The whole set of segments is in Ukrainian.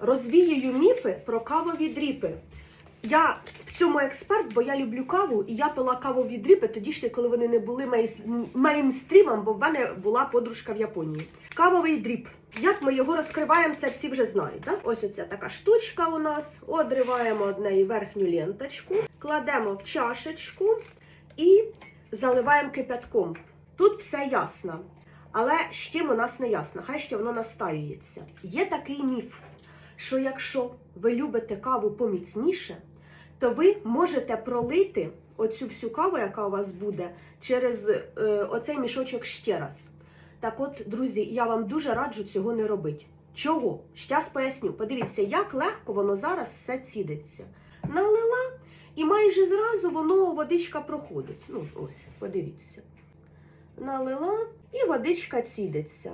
розвіюю міфи про кавові дріпи. Я в цьому експерт, бо я люблю каву, і я пила кавові дріпи тоді ще, коли вони не були мейнстрімом, бо в мене була подружка в Японії. Кавовий дріп. Як ми його розкриваємо, це всі вже знають. Да? Ось оця така штучка у нас. Одриваємо од неї верхню ленточку, кладемо в чашечку і заливаємо кипятком. Тут все ясно. Але з чим у нас не ясно, хай ще воно настаюється. Є такий міф, що якщо ви любите каву поміцніше, то ви можете пролити оцю всю каву, яка у вас буде, через е, оцей мішочок ще раз. Так от, друзі, я вам дуже раджу цього не робити. Чого? Щас поясню. Подивіться, як легко воно зараз все цідиться. Налила, і майже зразу воно водичка проходить. Ну, ось, подивіться. Налила, і водичка цідиться.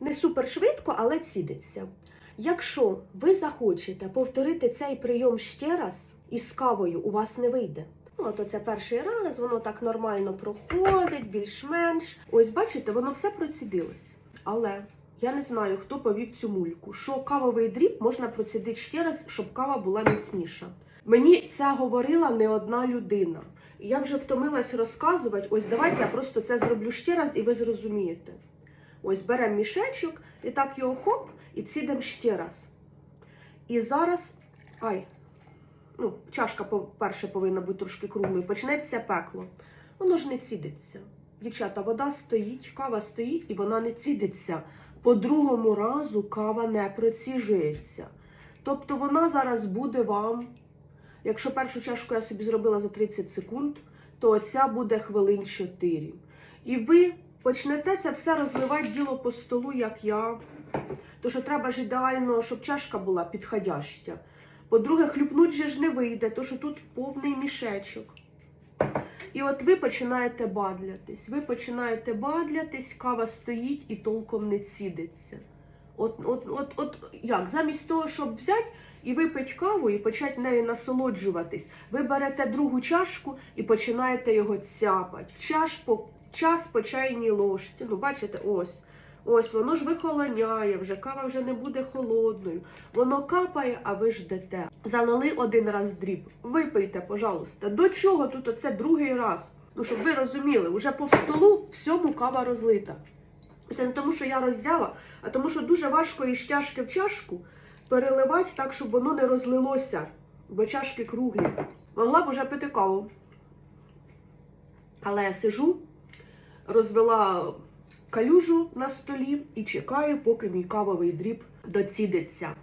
Не супер швидко, але цідиться. Якщо ви захочете повторити цей прийом ще раз, із кавою у вас не вийде. Ну, от оце перший раз, воно так нормально проходить, більш-менш. Ось бачите, воно все процідилось. Але я не знаю, хто повів цю мульку, що кавовий дріб можна процідити ще раз, щоб кава була міцніша. Мені це говорила не одна людина. Я вже втомилась розказувати. Ось давайте я просто це зроблю ще раз, і ви зрозумієте. Ось беремо мішечок і так його хоп, і цідемо ще раз. І зараз. Ай, ну, чашка перше повинна бути трошки круглою. Почнеться пекло. Воно ж не цідиться. Дівчата, вода стоїть, кава стоїть, і вона не цідиться. По другому разу кава не проціжується. Тобто вона зараз буде вам. Якщо першу чашку я собі зробила за 30 секунд, то оця буде хвилин 4. І ви почнете це все розливати діло по столу, як я. То що треба ж ідеально, щоб чашка була підходяща. По-друге, хлюпнуть же ж не вийде, то що тут повний мішечок. І от ви починаєте бадлятись. Ви починаєте бадлятись, кава стоїть і толком не цідиться. От, от, от, от як? Замість того, щоб взяти і випити каву і почати нею насолоджуватись, ви берете другу чашку і починаєте його цяпати. В чаш по, час по чайній ложці. Ну, бачите, ось. Ось воно ж вихолоняє, вже кава вже не буде холодною. Воно капає, а ви ждете. Залили один раз дріб. Випийте, пожалуйста. До чого тут оце другий раз? Ну, щоб ви розуміли, уже по столу всьому кава розлита. Це не тому, що я роззяла, а тому, що дуже важко із чашки в чашку переливати так, щоб воно не розлилося, бо чашки круглі. Могла б уже пити каву. Але я сижу, розвела калюжу на столі і чекаю, поки мій кавовий дріб доцідиться.